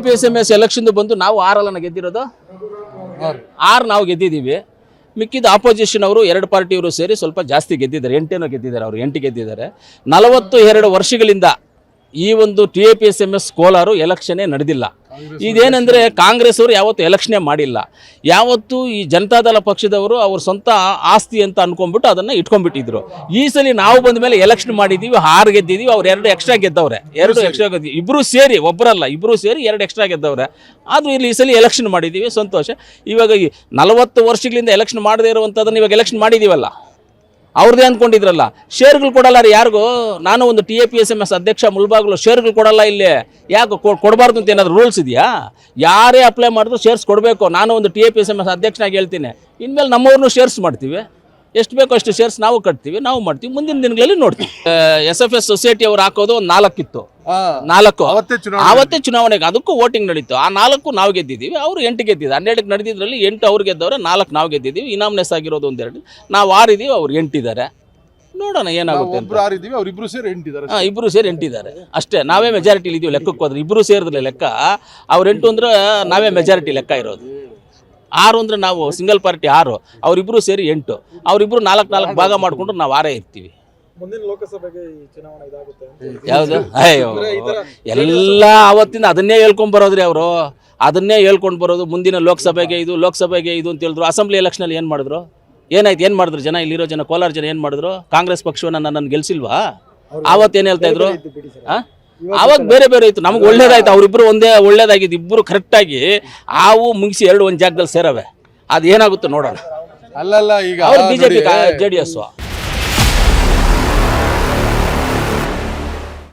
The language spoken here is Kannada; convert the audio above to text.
P S M S election ಬಂದು ನಾವು ಆರಲ್ಲ ಗೆದ್ದಿರೋದು? ಆರು ನಾವು ಗೆದ್ದಿದ್ದೀವಿ. ಮಿಕ್ಕಿದ ಆಪೋಸಿಷನ್ ಅವರು ಎರಡು ಪಾರ್ಟಿಯವರು ಸೇರಿ ಸ್ವಲ್ಪ ಜಾಸ್ತಿ ಗೆದ್ದಿದ್ದಾರೆ. ಎಂಟೇನೋ ಗೆದ್ದಿದ್ದಾರೆ ಅವರು, ಎಂಟು ಗೆದ್ದಿದ್ದಾರೆ. ನಲವತ್ತು ಎರಡು ವರ್ಷಗಳಿಂದ ಈ ಒಂದು T A P S M S Kolar ಎಲೆಕ್ಷನ್ನೇ ನಡೆದಿಲ್ಲ. ಇದೇನೆಂದರೆ ಕಾಂಗ್ರೆಸ್ ಅವರು ಯಾವತ್ತು ಎಲೆಕ್ಷನ್ನೇ ಮಾಡಿಲ್ಲ. ಯಾವತ್ತು ಈ ಜನತಾದಳ ಪಕ್ಷದವರು ಅವ್ರ ಸ್ವಂತ ಆಸ್ತಿ ಅಂತ ಅನ್ಕೊಂಡ್ಬಿಟ್ಟು ಅದನ್ನು ಇಟ್ಕೊಂಡ್ಬಿಟ್ಟಿದ್ರು. ಈ ಸಲ ನಾವು ಬಂದ ಮೇಲೆ ಎಲೆಕ್ಷನ್ ಮಾಡಿದ್ದೀವಿ ಆರು ಗೆದ್ದಿದ್ದೀವಿ ಅವ್ರು ಎರಡು ಎಕ್ಸ್ಟ್ರಾ ಗೆದ್ದವ್ರೆ. ಎರಡು ಎಕ್ಸ್ಟ್ರಾ ಗೆದ್ದಿ ಇಬ್ಬರು ಸೇರಿ ಒಬ್ಬರಲ್ಲ ಇಬ್ಬರು ಸೇರಿ ಎರಡು ಎಕ್ಸ್ಟ್ರಾ ಗೆದ್ದವ್ರೆ. ಆದರೂ ಇಲ್ಲಿ ಈ ಸಲ ಎಲೆಕ್ಷನ್ ಮಾಡಿದ್ದೀವಿ ಸಂತೋಷ. ಇವಾಗ ಈ ನಲವತ್ತು ವರ್ಷಗಳಿಂದ ಎಲೆಕ್ಷನ್ ಮಾಡದೇ ಇರುವಂಥದ್ದನ್ನು ಇವಾಗ ಎಲೆಕ್ಷನ್ ಮಾಡಿದ್ದೀವಲ್ಲ ಅವ್ರದ್ದೇ ಅಂದ್ಕೊಂಡಿದ್ರಲ್ಲ. ಶೇರ್ಗಳು ಕೊಡಲ್ಲ ರೀ, ಯಾರಿಗೂ? ನಾನು ಒಂದು T A P S M S ಅಧ್ಯಕ್ಷ ಮುಳ್ಬಾಗ್ಲು ಶೇರ್ಗಳು ಕೊಡಲ್ಲ ಇಲ್ಲಿ. ಯಾಕೆ ಕೊಡಬಾರ್ದು ಅಂತ ಏನಾದರೂ ರೂಲ್ಸ್ ಇದೆಯಾ? ಯಾರೇ ಅಪ್ಲೈ ಮಾಡಿದ್ರು ಶೇರ್ಸ್ ಕೊಡಬೇಕು. ನಾನು ಒಂದು T A P S M S ಅಧ್ಯಕ್ಷನಾಗಿ ಹೇಳ್ತೀನಿ. ಇನ್ಮೇಲೆ ನಮ್ಮವ್ರನ್ನೂ ಶೇರ್ಸ್ ಮಾಡ್ತೀವಿ. ಎಷ್ಟು ಬೇಕೋ ಅಷ್ಟು ಶೇರ್ಸ್ ನಾವು ಕಟ್ತೀವಿ ನಾವು ಮಾಡ್ತೀವಿ ಮುಂದಿನ ದಿನಗಳಲ್ಲಿ ನೋಡ್ತೀವಿ. ಎಸ್ ಎಫ್ ಎಸ್ ಸೊಸೈಟಿ ಅವ್ರು ಹಾಕೋದು ಒಂದು ನಾಲ್ಕಿತ್ತು. ನಾಲ್ಕು. ಅವತ್ತೇ ಆವತ್ತೇ ಚುನಾವಣೆಗೆ ಅದಕ್ಕೂ ವೋಟಿಂಗ್ ನಡೀತು. ಆ ನಾಲ್ಕು ನಾವು ಗೆದ್ದಿದ್ದೀವಿ ಅವರು ಎಂಟು ಗೆದ್ದಿದ್ದು ಹನ್ನೆರಡಕ್ಕೆ ನಡೆದಿದ್ರಲ್ಲಿ ಎಂಟು ಅವ್ರು ಗೆದ್ದವ್ರೆ ನಾಲ್ಕು ನಾವು ಗೆದ್ದಿದ್ದೀವಿ. ಇನಾಮ್ನೆಸ್ ಆಗಿರೋದು ಒಂದೆರಡು ನಾವು ಆರಿದ್ದೀವಿ ಅವ್ರು ಎಂಟಿದ್ದಾರೆ. ನೋಡೋಣ ಏನಾಗುತ್ತೆ ಅವ್ರಿಬ್ರು ಸೇರಿ ಎಂಟಿದ್ದಾರೆ ಹಾಂ ಇಬ್ಬರು ಸೇರಿ ಎಂಟಿದ್ದಾರೆ. ಅಷ್ಟೇ ನಾವೇ ಮೆಜಾರಿಟಿಲಿ ಇದೀವಿ ಲೆಕ್ಕಕ್ಕೆ ಹೋದ್ರೆ. ಇಬ್ಬರು ಸೇರಿದ್ರೆ ಲೆಕ್ಕ. ಅವ್ರು ಎಂಟು ಅಂದ್ರೆ ನಾವೇ ಮೆಜಾರಿಟಿ ಲೆಕ್ಕ ಇರೋದು. ಆರು ಅಂದರೆ ನಾವು ಸಿಂಗಲ್ ಪಾರ್ಟಿ ಆರು. ಅವರಿಬ್ಬರು ಸೇರಿ ಎಂಟು. ಅವರಿಬ್ಬರು ನಾಲ್ಕು ನಾಲ್ಕು ಭಾಗ ಮಾಡಿಕೊಂಡು ನಾವು ಆರೇ ಇರ್ತೀವಿ. ಮುಂದಿನ ಲೋಕಸಭೆಗೆ ಈ ಚುನಾವಣೆ ಇದಾಗುತ್ತೆ ಅಂತ ಯಾವುದು? ಅಯ್ಯೋ. ಎಲ್ಲ ಅವತ್ತಿಂದ ಅದನ್ನೇ ಹೇಳ್ಕೊಂಡ್ ಬರೋದ್ರಿ ಅವರು. ಅದನ್ನೇ ಹೇಳ್ಕೊಂಡು ಬರೋದು. ಮುಂದಿನ ಲೋಕಸಭೆಗೆ ಇದು ಲೋಕಸಭೆಗೆ ಇದು ಅಂತ ಹೇಳಿದ್ರು. ಅಸೆಂಬ್ಲಿ ಎಲೆಕ್ಷನಲ್ಲಿ ಏನು ಮಾಡಿದ್ರು? ಏನಾಯ್ತು? ಏನು ಮಾಡಿದ್ರು ಜನ? ಇಲ್ಲಿರೋ ಜನ ಕೋಲಾರ ಜನ ಏನು ಮಾಡಿದ್ರು? ಕಾಂಗ್ರೆಸ್ ಪಕ್ಷವನ್ನ ನನ್ನ ಗೆಲ್ಸಿಲ್ವಾ? ಆವತ್ತು ಏನು ಹೇಳ್ತಾ ಇದ್ರು? ಆ? ಆವಾಗ ಬೇರೆ ಬೇರೆ ಇತ್ತು. ನಮ್ಗೆ ಒಳ್ಳೇದಾಯ್ತು. ಅವರಿಬ್ರು ಒಂದೇ ಒಳ್ಳೇದಾಗಿದ್ದು ಇಬ್ಬರು ಕರೆಕ್ಟಾಗಿ ಆವು ಮುಗಿಸಿ ಎರಡು ಒಂದು ಜಾಗದಲ್ಲಿ ಸೇರವೆ. ಅದು ಏನಾಗುತ್ತೆ ನೋಡೋಣ. ಅಲ್ಲಲ್ಲ ಈಗ ಅವ್ರು ಬಿಜೆಪಿ ಜೆ ಡಿ ಎಸ್